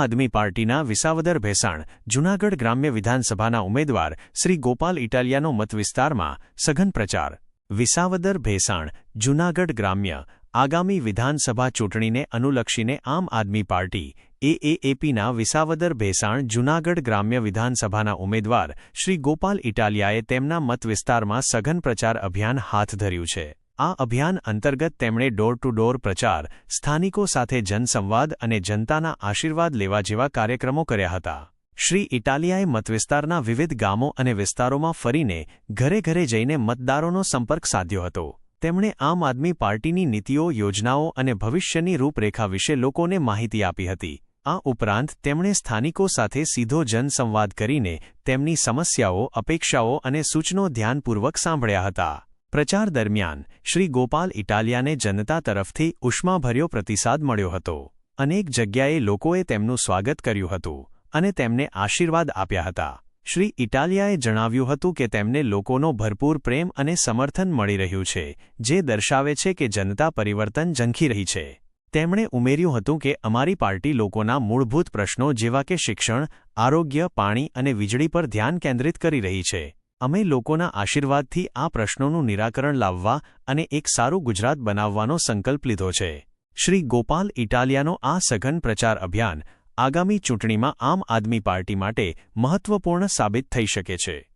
આદમી પાર્ટીના વિસાવદર ભેસાણ, જૂનાગઢ ગ્રામ્ય વિધાનસભાના ઉમેદવાર શ્રી ગોપાલ ઇટાલિયાનો મતવિસ્તારમાં સઘન પ્રચાર. વિસાવદર ભેસાણ, જૂનાગઢ ગ્રામ્ય, આગામી વિધાનસભા ચૂંટણીને અનુલક્ષીને આમ આદમી પાર્ટી, એએએપીના વિસાવદર ભેસાણ, જૂનાગઢ ગ્રામ્ય વિધાનસભાના ઉમેદવાર શ્રી ગોપાલ ઇટાલિયાએ તેમના મતવિસ્તારમાં સઘન પ્રચાર અભિયાન હાથ ધર્યું છે. આ અભિયાન અંતર્ગત તેમણે ડોર ટુ ડોર પ્રચાર, સ્થાનિકો સાથે જનસંવાદ અને જનતાના આશીર્વાદ લેવા જેવા કાર્યક્રમો કર્યા હતા. શ્રી ઇટાલિયાએ મતવિસ્તારના વિવિધ ગામો અને વિસ્તારોમાં ફરીને ઘરે ઘરે જઈને મતદારોનો સંપર્ક સાધ્યો હતો. તેમણે આમ આદમી પાર્ટીની નીતિઓ, યોજનાઓ અને ભવિષ્યની રૂપરેખા વિશે લોકોને માહિતી આપી હતી. આ ઉપરાંત તેમણે સ્થાનિકો સાથે સીધો જનસંવાદ કરીને તેમની સમસ્યાઓ, અપેક્ષાઓ અને સૂચનો ધ્યાનપૂર્વક સાંભળ્યા હતા. પ્રચાર દરમિયાન શ્રી ગોપાલ ઇટાલિયાને જનતા તરફથી ઉષ્માભર્યો પ્રતિસાદ મળ્યો હતો. અનેક જગ્યાએ લોકોએ તેમનું સ્વાગત કર્યું હતું અને તેમને આશીર્વાદ આપ્યા હતા. શ્રી ઇટાલિયાએ જણાવ્યું હતું કે તેમને લોકોનો ભરપૂર પ્રેમ અને સમર્થન મળી રહ્યું છે, જે દર્શાવે છે કે જનતા પરિવર્તન ઝંખી રહી છે. તેમણે ઉમેર્યું હતું કે અમારી પાર્ટી લોકોના મૂળભૂત પ્રશ્નો જેવા કે શિક્ષણ, આરોગ્ય, પાણી અને વીજળી પર ધ્યાન કેન્દ્રિત કરી રહી છે. અમે લોકોના આશીર્વાદથી આ પ્રશ્નોનું નિરાકરણ લાવવા અને એક સારું ગુજરાત બનાવવાનો સંકલ્પ લીધો છે. શ્રી ગોપાલ ઇટાલિયાનો આ સઘન પ્રચાર અભિયાન આગામી ચૂંટણીમાં આમ આદમી પાર્ટી માટે મહત્વપૂર્ણ સાબિત થઈ શકે છે.